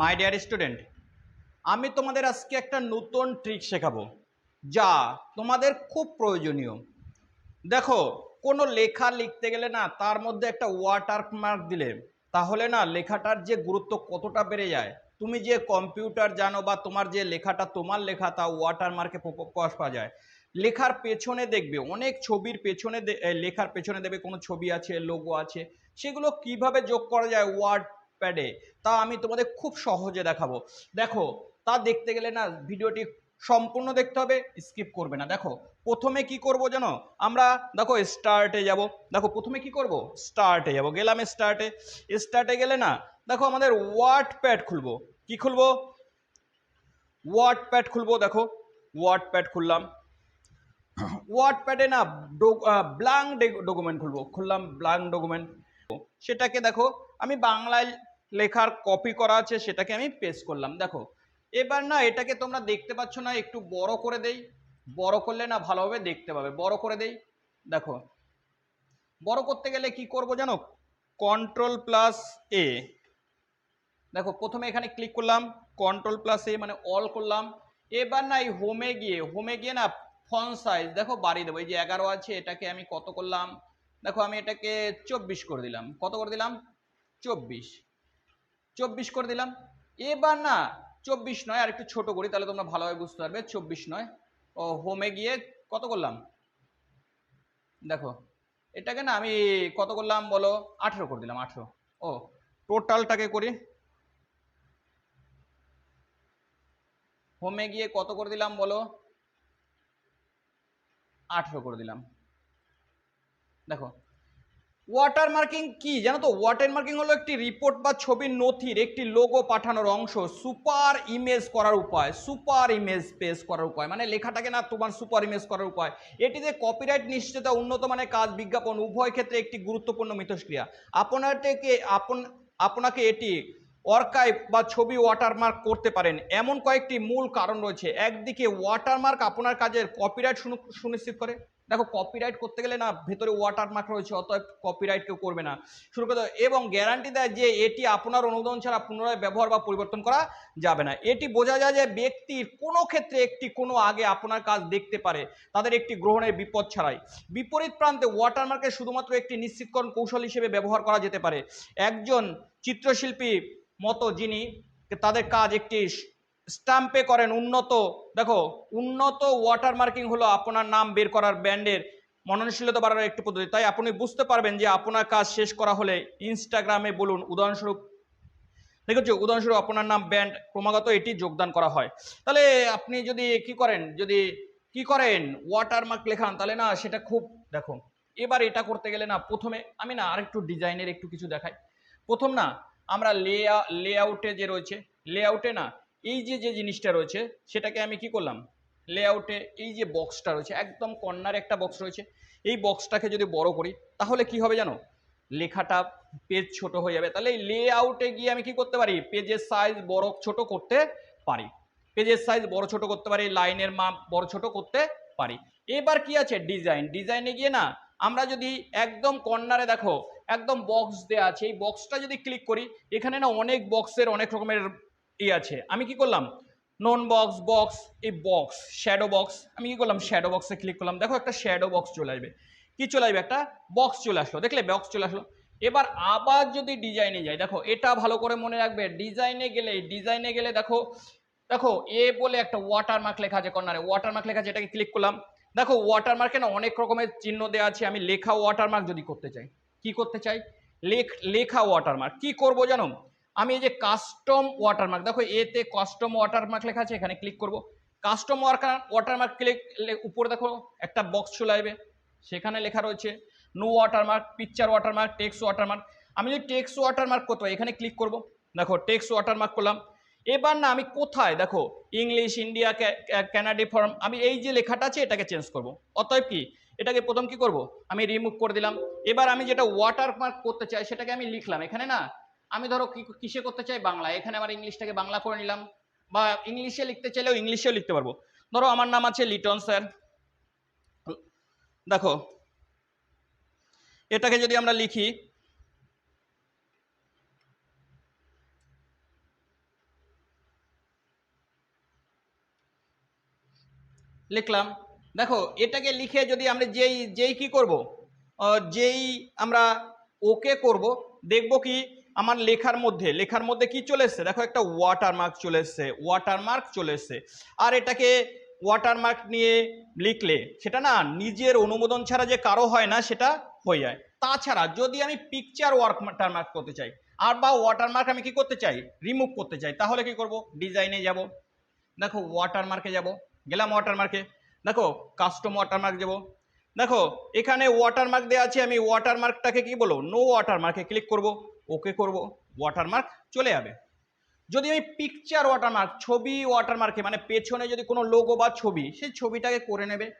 My dear student আমি তোমাদের আজকে একটা নতুন ট্রিক শেখাবো, যা তোমাদের খুব প্রয়োজনীয়। দেখো, কোনো লেখা লিখতে গেলে না, তার মধ্যে একটা ওয়াটার মার্ক দিলে, তাহলে না লেখাটার যে গুরুত্ব কতটা বেড়ে যায়। তুমি যে কম্পিউটার জানো বা তোমার যে লেখাটা, তোমার লেখা, তা ওয়াটার মার্কে প্রকাশ পাওয়া যায়। লেখার পেছনে দেখবে, অনেক ছবির পেছনে লেখার পেছনে দেবে কোনো ছবি আছে লোগো আছে, সেগুলো কীভাবে যোগ করা যায়? ওয়ার্ড প্যাডে তা আমি তোমাদের খুব সহজে দেখাবো। দেখো, তা দেখতে গেলে না, ভিডিওটি সম্পূর্ণ দেখতে হবে স্কিপ করবে না। দেখো, প্রথমে কি করব জানো? আমরা, দেখো স্টার্টে যাব। দেখো, প্রথমে কি করব? স্টার্টে যাব। গেলাম স্টার্টে স্টার্টে গেলে না, দেখো, আমাদের ওয়ার্ড প্যাড খুলবো। কি খুলবো? ওয়ার্ড প্যাড খুলবো, দেখো। ওয়ার্ড প্যাড খুললাম। ওয়ার্ড প্যাডে না ব্লাঙ্ক ডকুমেন্ট খুলবো। খুললাম ব্লাঙ্ক ডকুমেন্ট সেটাকে দেখো, আমি বাংলায় লেখার কপি করা আছে, সেটাকে আমি পেস্ট করলাম। দেখো, এবার না, এটাকে তোমরা দেখতে পাচ্ছ না, একটু বড় করে দেই। বড় করলে না ভালোভাবে দেখতে পাবে। বড় করে দেই। দেখো, বড় করতে গেলে কি করব জানো? কন্ট্রোল প্লাস এ দেখো, প্রথমে এখানে ক্লিক করলাম কন্ট্রোল প্লাস এ মানে অল করলাম। এবার না, এই হোমে গিয়ে হোমে গিয়ে না ফন সাইজ দেখো, বাড়িয়ে দেবো। এই যে এগারো আছে, এটাকে আমি কত করলাম? দেখো, আমি এটাকে চব্বিশ করে দিলাম। কত করে দিলাম? চব্বিশ। চব্বিশ করে দিলাম। এবার না, চব্বিশ নয়, আর একটু ছোট করি, তাহলে তোমরা ভালোভাবে বুঝতে পারবে। চব্বিশ নয়। ও হোমে গিয়ে কত করলাম? দেখো, এটাকে না আমি কত করলাম বলো? আঠেরো করে দিলাম, আঠেরো। ও টোটালটাকে করি। হোমে গিয়ে কত করে দিলাম বলো? আঠেরো করে দিলাম। দেখো ওয়াটার মার্কিং কি? জানো তো ওয়াটার মার্কিং হলো একটি রিপোর্ট বা ছবির নথির একটি লোগো পাঠানোর অংশ। সুপার ইমেজ করার উপায় সুপার ইমেজ পেস করার উপায়। মানে লেখাটাকে না তোমার সুপার ইমেজ করার উপায়। এটিতে কপিরাইট নিশ্চিত, উন্নত মানের কাজ বিজ্ঞাপন, উভয় ক্ষেত্রে একটি গুরুত্বপূর্ণ মিথস্ক্রিয়া। আপনাকে আপন, আপনাকে এটি অর্কাইভ বা ছবি ওয়াটারমার্ক করতে পারেন। এমন কয়েকটি মূল কারণ রয়েছে। একদিকে ওয়াটারমার্ক আপনার কাজের কপিরাইট সুনিশ্চিত করে। দেখো কপিরাইট করতে গেলে না ভেতরে ওয়াটারমার্ক রয়েছে, অতএব কপিরাইট কেউ করবে না। শুরু করে এবং গ্যারান্টি দেয় যে এটি আপনার অনুমোদন ছাড়া পুনরায় ব্যবহার বা পরিবর্তন করা যাবে না। এটি বোঝা যায় যে ব্যক্তির কোনো ক্ষেত্রে একটি কোনো আগে আপনার কাজ দেখতে পারে, তাদের একটি গ্রহণের বিপদ ছাড়াই। বিপরীত প্রান্তে ওয়াটারমার্কে শুধুমাত্র একটি নিশ্চিতকরণ কৌশল হিসেবে ব্যবহার করা যেতে পারে। একজন চিত্রশিল্পী মতো যিনি, তাদের কাজ একটি স্টাম্পে করেন উন্নত, দেখো, উন্নত ওয়াটার মার্কিং হলো আপনার নাম বের করার ব্যান্ডের মননশীলতা বাড়ানোর একটি পদ্ধতি। তাই আপনি বুঝতে পারবেন যে আপনার কাজ শেষ করা হলে ইনস্টাগ্রামে বলুন, উদাহরণস্বরূপ, দেখেছ, উদাহরণস্বরূপ আপনার নাম, ব্যান্ড, ক্রমাগত এটি যোগদান করা হয়। তাহলে আপনি যদি কি করেন, যদি কি করেন ওয়াটার মার্ক লেখান, তাহলে না সেটা খুব, দেখো, এবার এটা করতে গেলে না, প্রথমে আমি না আরেকটু ডিজাইনের একটু কিছু দেখাই। প্রথম না, আমরা লে লেআউটে যে রয়েছে লেআউটে না এই যে যে জিনিসটা রয়েছে, সেটাকে আমি কি করলাম? লেআউটে এই যে বক্সটা রয়েছে, একদম কর্নার একটা বক্স রয়েছে, এই বক্সটাকে যদি বড় করি, তাহলে কি হবে জানো? লেখাটা পেজ ছোট হয়ে যাবে। তাহলে এই লেআউটে গিয়ে আমি কি করতে পারি? পেজের সাইজ বড় ছোট করতে পারি। পেজের সাইজ বড় ছোট করতে পারি লাইনের মাপ বড় ছোট করতে পারি। এবার কি আছে? ডিজাইন ডিজাইনে গিয়ে না, আমরা যদি একদম কর্নারে দেখো, একদম বক্স দেওয়া আছে, এই বক্সটা যদি ক্লিক করি, এখানে না অনেক বক্সের অনেক রকমের ই আছে। আমি কি করলাম? নন বক্স বক্স এই বক্স শ্যাডো বক্স আমি কি করলাম? শ্যাডো বক্সে ক্লিক করলাম। দেখো একটা শ্যাডো বক্স চলে আসবে। কি চলে আসবে? একটা বক্স চলে আসলো। দেখলে বক্স চলে আসলো। এবার আবার যদি ডিজাইনে যাই, দেখো এটা ভালো করে মনে রাখবে ডিজাইনে গেলে ডিজাইনে গেলে দেখো দেখো এ বলে একটা ওয়াটারমার্ক লেখা আছে কর্নারে ওয়াটারমার্ক লেখা আছে, এটাকে ক্লিক করলাম। দেখো ওয়াটারমার্কে না অনেক রকমের চিহ্ন দেওয়া আছে। আমি লেখা ওয়াটারমার্ক যদি করতে চাই, কি করতে চাই? লেখ, লেখা ওয়াটারমার্ক কি করব জানো? আমি এই যে কাস্টম ওয়াটারমার্ক দেখো এতে কাস্টম ওয়াটারমার্ক লেখা আছে, এখানে ক্লিক করব। কাস্টম ওয়ার্কার ওয়াটারমার্ক ক্লিক উপরে দেখো একটা বক্স চলে আসবে, সেখানে লেখা রয়েছে no watermark picture watermark text watermark আমি যদি টেক্স ওয়াটারমার্ক করতে এখানে ক্লিক করব। দেখো টেক্স ওয়াটারমার্ক করলাম। এবার না আমি কোথায়, দেখো ইংলিশ ইন্ডিয়া ক্যানাডি ফর্ম আমি এই যে লেখাটা আছে, এটাকে চেঞ্জ করব। অতএব কি, এটাকে প্রথম কি করব? আমি রিমুভ করে দিলাম। এবার আমি যেটা ওয়াটারমার্ক করতে চাই, সেটাকে আমি লিখলাম। এখানে না আমি ধরো কিসে করতে চাই? বাংলা। এখানে আমার ইংলিশটাকে বাংলা করে নিলাম। বা ইংলিশে লিখতে চাইলেও ইংলিশেও লিখতে পারব। ধরো আমার নাম আছে লিটন স্যার। দেখো, এটাকে যদি আমরা লিখি, লিখলাম। দেখো, এটাকে লিখে যদি আমরা যেই যেই কি করব? যেই আমরা ওকে করব, দেখব কি আমার লেখার মধ্যে লেখার মধ্যে কি চলে এসছে? দেখো একটা ওয়াটারমার্ক চলে এসছে ওয়াটারমার্ক চলে এসছে। আর এটাকে ওয়াটারমার্ক নিয়ে লিখলে, সেটা না নিজের অনুমোদন ছাড়া যে কারও হয় না, সেটা হয়ে যায়। তাছাড়া যদি আমি পিকচার ওয়াটারমার্ক করতে চাই, আর বা ওয়াটারমার্ক আমি কি করতে চাই? রিমুভ করতে চাই। তাহলে কি করব? ডিজাইনে যাব। দেখো ওয়াটারমার্কে যাব। গেলাম ওয়াটারমার্কে দেখো কাস্টম ওয়াটারমার্ক যাব দেখো এখানে ওয়াটারমার্ক দেওয়া আছে, আমি ওয়াটারমার্কটাকে কি বলব? নো ওয়াটারমার্কে ক্লিক করব। ওকে করব ওয়াটারমার্ক চলে যাবে। যদি আমি পিকচার ওয়াটারমার্ক ছবি ওয়াটারমার্কে মানে পেছনে যদি কোনো লোগো বা ছবি, সেই ছবিটাকে করে নেবে।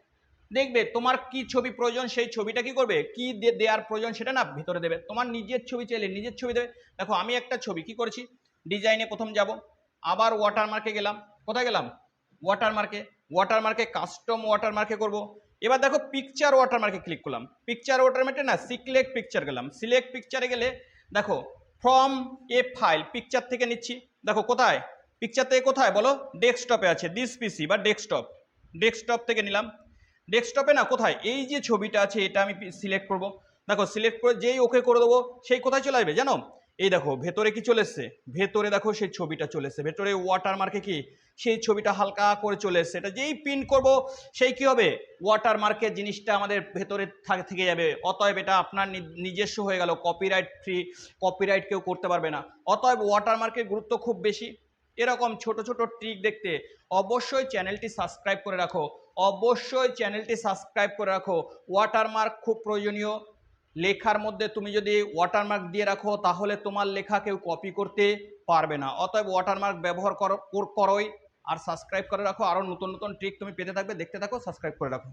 দেখবে তোমার কি ছবি প্রয়োজন, সেই ছবিটা কি করবে? কি দেওয়ার প্রয়োজন সেটা না ভিতরে দেবে। তোমার নিজের ছবি চাইলে নিজের ছবি দেবে। দেখো আমি একটা ছবি কি করেছি? ডিজাইনে প্রথম যাব। আবার ওয়াটারমার্কে গেলাম। কোথায় গেলাম? ওয়াটারমার্কে ওয়াটারমার্কে কাস্টম ওয়াটারমার্কে করব। এবার দেখো পিকচার ওয়াটারমার্কে ক্লিক করলাম। পিকচার ওয়াটারমার্কে না সিলেক্ট পিকচার গেলাম। সিলেক্ট পিকচারে গেলে দেখো ফ্রম এ ফাইল পিকচার থেকে নিচ্ছি। দেখো, কোথায়? পিকচার থেকে কোথায়? বলো ডেস্কটপে আছে দিস পিসি বা ডেস্কটপ ডেস্কটপ থেকে নিলাম। ডেস্কটপে না, কোথায়? এই যে ছবিটা আছে, এটা আমি সিলেক্ট করব। দেখো সিলেক্ট করে যেই ওকে করে দেবো, সেই কোথায় চলে আসবে, জানো? এই দেখো, ভেতরে কি চলে এসছে? ভেতরে দেখো সেই ছবিটা চলে এসছে। ভেতরে ওয়াটার মার্কে কি? সেই ছবিটা হালকা করে চলে এসছে। এটা যেই পিন করব, সেই কি হবে? ওয়াটার মার্কের জিনিসটা আমাদের ভেতরে থাক- যাবে। অতএব এটা আপনার নিজস্ব হয়ে গেল। কপিরাইট ফ্রি কপিরাইট কেউ করতে পারবে না। অতএব ওয়াটার মার্কের গুরুত্ব খুব বেশি। এরকম ছোট ছোট ট্রিক দেখতে অবশ্যই চ্যানেলটি সাবস্ক্রাইব করে রাখো। অবশ্যই চ্যানেলটি সাবস্ক্রাইব করে রাখো। ওয়াটারমার্ক খুব প্রয়োজনীয়। লেখার মধ্যে তুমি যদি ওয়াটারমার্ক দিয়ে রাখো, তাহলে তোমার লেখা কেউ কপি করতে পারবে না। অতএব ওয়াটারমার্ক ব্যবহার করো করোই। আর সাবস্ক্রাইব করে রাখো। আরও নতুন নতুন ট্রিক তুমি পেতে থাকবে। দেখতে থাকো সাবস্ক্রাইব করে রাখো।